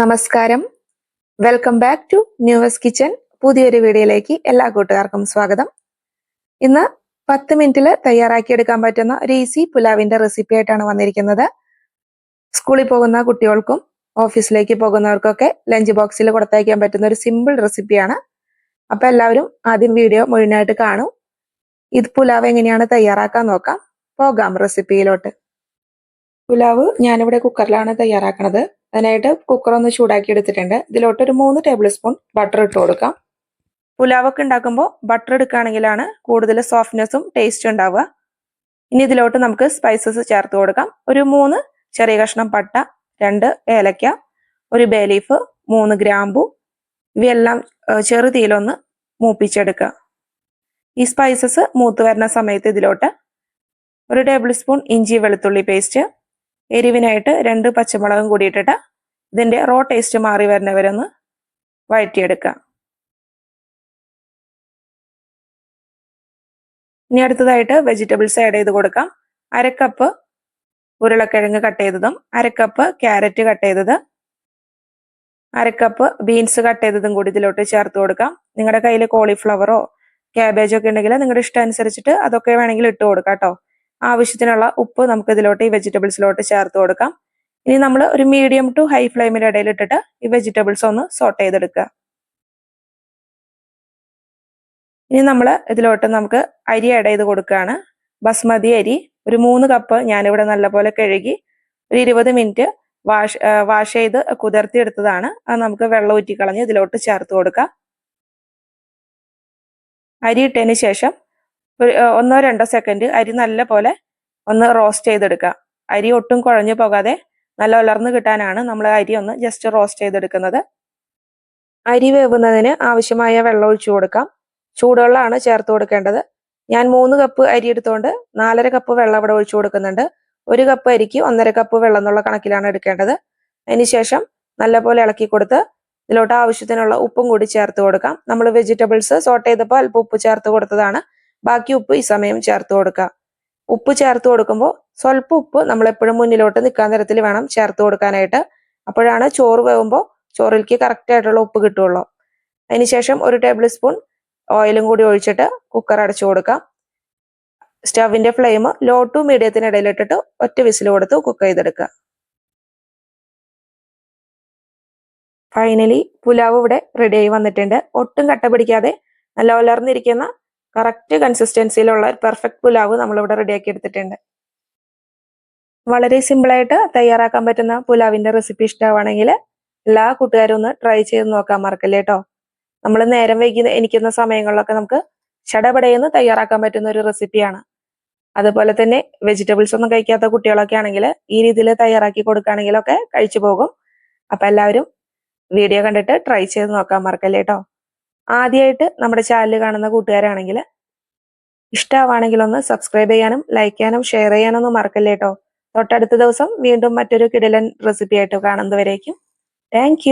നമസ്കാരം. Welcome back to ന്യൂവസ് kitchen പുതിയൊരു വീഡിയോയിലേക്ക് എല്ലാ കൂട്ടുകാർക്കും സ്വാഗതം. ഇന്ന് പത്ത് മിനിറ്റിൽ തയ്യാറാക്കിയെടുക്കാൻ പറ്റുന്ന ഒരു ഈസി പുലാവിന്റെ റെസിപ്പി ആയിട്ടാണ് വന്നിരിക്കുന്നത്. സ്കൂളിൽ പോകുന്ന കുട്ടികൾക്കും ഓഫീസിലേക്ക് പോകുന്നവർക്കൊക്കെ ലഞ്ച് ബോക്സിൽ കൊടുത്തയക്കാൻ പറ്റുന്ന ഒരു സിമ്പിൾ റെസിപ്പിയാണ് അപ്പൊ എല്ലാവരും ആദ്യം വീഡിയോ മുഴുവനായിട്ട് കാണും. ഇത് പുലാവ് എങ്ങനെയാണ് തയ്യാറാക്കാൻ നോക്കാം. പോകാം റെസിപ്പിയിലോട്ട് പുലാവ് ഞാനിവിടെ കുക്കറിലാണ് തയ്യാറാക്കണത്. അതിനായിട്ട് കുക്കർ ഒന്ന് ചൂടാക്കി എടുത്തിട്ടുണ്ട്. ഇതിലോട്ട് ഒരു മൂന്ന് ടേബിൾ സ്പൂൺ ബട്ടർ ഇട്ട് കൊടുക്കാം. പുലാവൊക്കെ ഉണ്ടാക്കുമ്പോൾ ബട്ടർ എടുക്കുകയാണെങ്കിലാണ് കൂടുതൽ സോഫ്റ്റ്നെസ്സും ടേസ്റ്റും ഉണ്ടാവുക. ഇനി ഇതിലോട്ട് നമുക്ക് സ്പൈസസ് ചേർത്ത് കൊടുക്കാം. ഒരു മൂന്ന് ചെറിയ കഷ്ണം പട്ട രണ്ട് ഏലക്ക ഒരു ബേ ലീഫ് മൂന്ന് ഗ്രാമ്പു ഇവയെല്ലാം ചെറുതീയിലൊന്ന് മൂപ്പിച്ചെടുക്കുക. ഈ സ്പൈസസ് മൂത്ത് വരുന്ന സമയത്ത് ഇതിലോട്ട് ഒരു ടേബിൾ സ്പൂൺ ഇഞ്ചി വെളുത്തുള്ളി പേസ്റ്റ് എരിവിനായിട്ട് രണ്ട് പച്ചമുളകും കൂടി ഇട്ടിട്ട് ഇതിന്റെ റോ ടേസ്റ്റ് മാറി വരുന്നവരൊന്ന് വഴറ്റിയെടുക്കുക ഇനി അടുത്തതായിട്ട് വെജിറ്റബിൾസ് ആഡ് ചെയ്ത് കൊടുക്കാം. അരക്കപ്പ് ഉരുളക്കിഴങ്ങ് കട്ട് ചെയ്തതും അരക്കപ്പ് ക്യാരറ്റ് കട്ട് ചെയ്തത് അരക്കപ്പ് ബീൻസ് കട്ട് ചെയ്തതും കൂടി ഇതിലോട്ട് ചേർത്ത് കൊടുക്കാം. നിങ്ങളുടെ കയ്യിൽ കോളിഫ്ലവറോ ക്യാബേജോ ഒക്കെ ഉണ്ടെങ്കിൽ നിങ്ങളുടെ ഇഷ്ടം അനുസരിച്ചിട്ട് അതൊക്കെ വേണമെങ്കിൽ ഇട്ട് കൊടുക്കാം കേട്ടോ ആവശ്യത്തിനുള്ള ഉപ്പ് നമുക്ക് ഇതിലോട്ട് ഈ വെജിറ്റബിൾസിലോട്ട് ചേർത്ത് കൊടുക്കാം. ഇനി നമ്മൾ ഒരു മീഡിയം ടു ഹൈ ഫ്ലെയിമിന്റെ ഇടയിൽ ഇട്ടിട്ട് ഈ വെജിറ്റബിൾസ് ഒന്ന് സോട്ട് ചെയ്തെടുക്കുക. ഇനി നമ്മൾ ഇതിലോട്ട് നമുക്ക് അരി ആഡ് ചെയ്ത് കൊടുക്കുകയാണ്. ബസ്മതി അരി ഒരു മൂന്ന് കപ്പ് ഞാനിവിടെ നല്ലപോലെ കഴുകി ഒരു ഇരുപത് മിനിറ്റ് വാഷ് വാഷ് ചെയ്ത് കുതിർത്തി എടുത്തതാണ് അത് നമുക്ക് വെള്ളം ഊറ്റിക്കളഞ്ഞ് ഇതിലോട്ട് ചേർത്ത് കൊടുക്കാം. അരി ഇട്ടതിന് ശേഷം ഒരു ഒന്നോ രണ്ടോ സെക്കൻഡ് അരി നല്ല പോലെ ഒന്ന് റോസ്റ്റ് ചെയ്തെടുക്കുക. അരി ഒട്ടും കുഴഞ്ഞു പോകാതെ നല്ല ഉലർന്നു കിട്ടാനാണ് നമ്മൾ അരി ഒന്ന് ജസ്റ്റ് റോസ്റ്റ് ചെയ്തെടുക്കുന്നത്. അരി വേവുന്നതിന് ആവശ്യമായ വെള്ളം ഒഴിച്ചു കൊടുക്കാം. ചൂടുവെള്ളമാണ് ചേർത്ത് കൊടുക്കേണ്ടത്. ഞാൻ മൂന്ന് കപ്പ് അരി എടുത്തുകൊണ്ട് നാലര കപ്പ് വെള്ളം ഇവിടെ ഒഴിച്ചു കൊടുക്കുന്നുണ്ട്. ഒരു കപ്പ് അരിക്ക് ഒന്നര കപ്പ് വെള്ളം എന്നുള്ള കണക്കിലാണ് എടുക്കേണ്ടത്. അതിനുശേഷം നല്ലപോലെ ഇളക്കി കൊടുത്ത് ഇതിലോട്ട് ആവശ്യത്തിനുള്ള ഉപ്പും കൂടി ചേർത്ത് കൊടുക്കാം. നമ്മൾ വെജിറ്റബിൾസ് സോട്ട് ചെയ്തപ്പോൾ അല്പം ഉപ്പ് ചേർത്ത് കൊടുത്തതാണ്. ബാക്കി ഉപ്പ് ഈ സമയം ചേർത്ത് കൊടുക്കുക. ഉപ്പ് ചേർത്ത് കൊടുക്കുമ്പോൾ സ്വല്പം ഉപ്പ് നമ്മൾ എപ്പോഴും മുന്നിലോട്ട് നിൽക്കാൻ തരത്തിൽ വേണം ചേർത്ത് കൊടുക്കാനായിട്ട്. അപ്പോഴാണ് ചോറ് വേകുമ്പോൾ ചോറിലേക്ക് കറക്റ്റ് ആയിട്ടുള്ള ഉപ്പ് കിട്ടുള്ളൂ അതിനുശേഷം ഒരു ടേബിൾ സ്പൂൺ ഓയിലും കൂടി ഒഴിച്ചിട്ട് കുക്കർ അടച്ചു കൊടുക്കാം. സ്റ്റവിന്റെ ഫ്ലെയിം ലോ ടു മീഡിയത്തിന് ഇടയിലിട്ടിട്ട് ഒറ്റ വിസിൽ കൊടുത്ത് കുക്ക് ചെയ്തെടുക്കുക. ഫൈനലി പുലാവ് ഇവിടെ റെഡി ആയി വന്നിട്ടുണ്ട്. ഒട്ടും കട്ട പിടിക്കാതെ നല്ല ഉലർന്നിരിക്കുന്ന കറക്റ്റ് കൺസിസ്റ്റൻസിയിലുള്ള ഒരു പെർഫെക്റ്റ് പുലാവ് നമ്മളിവിടെ റെഡിയാക്കി എടുത്തിട്ടുണ്ട്. വളരെ സിമ്പിളായിട്ട് തയ്യാറാക്കാൻ പറ്റുന്ന പുലാവിന്റെ റെസിപ്പി ഇഷ്ടമാണെങ്കിൽ എല്ലാ കൂട്ടുകാരും ഒന്ന് ട്രൈ ചെയ്ത് നോക്കാൻ മറക്കല്ലേ കേട്ടോ നമ്മൾ നേരം വൈകി എനിക്കുന്ന സമയങ്ങളിലൊക്കെ നമുക്ക് ചടപടയെന്ന് തയ്യാറാക്കാൻ പറ്റുന്ന ഒരു റെസിപ്പിയാണ് അതുപോലെ തന്നെ വെജിറ്റബിൾസ് ഒന്നും കഴിക്കാത്ത കുട്ടികളൊക്കെ ആണെങ്കിൽ ഈ രീതിയിൽ തയ്യാറാക്കി കൊടുക്കുകയാണെങ്കിലൊക്കെ കഴിച്ചു പോകും. അപ്പൊ എല്ലാവരും വീഡിയോ കണ്ടിട്ട് ട്രൈ ചെയ്ത് നോക്കാൻ മറക്കല്ലേ കേട്ടോ ആദ്യമായിട്ട് നമ്മുടെ ചാനൽ കാണുന്ന കൂട്ടുകാരാണെങ്കിൽ ഇഷ്ടമാണെങ്കിൽ ഒന്ന് സബ്സ്ക്രൈബ് ചെയ്യാനും ലൈക്ക് ചെയ്യാനും ഷെയർ ചെയ്യാനും ഒന്നും മറക്കല്ലേ കേട്ടോ തൊട്ടടുത്ത ദിവസം വീണ്ടും മറ്റൊരു കിടിലൻ റെസിപ്പി ആയിട്ട് കാണുന്നവരേക്കും. താങ്ക്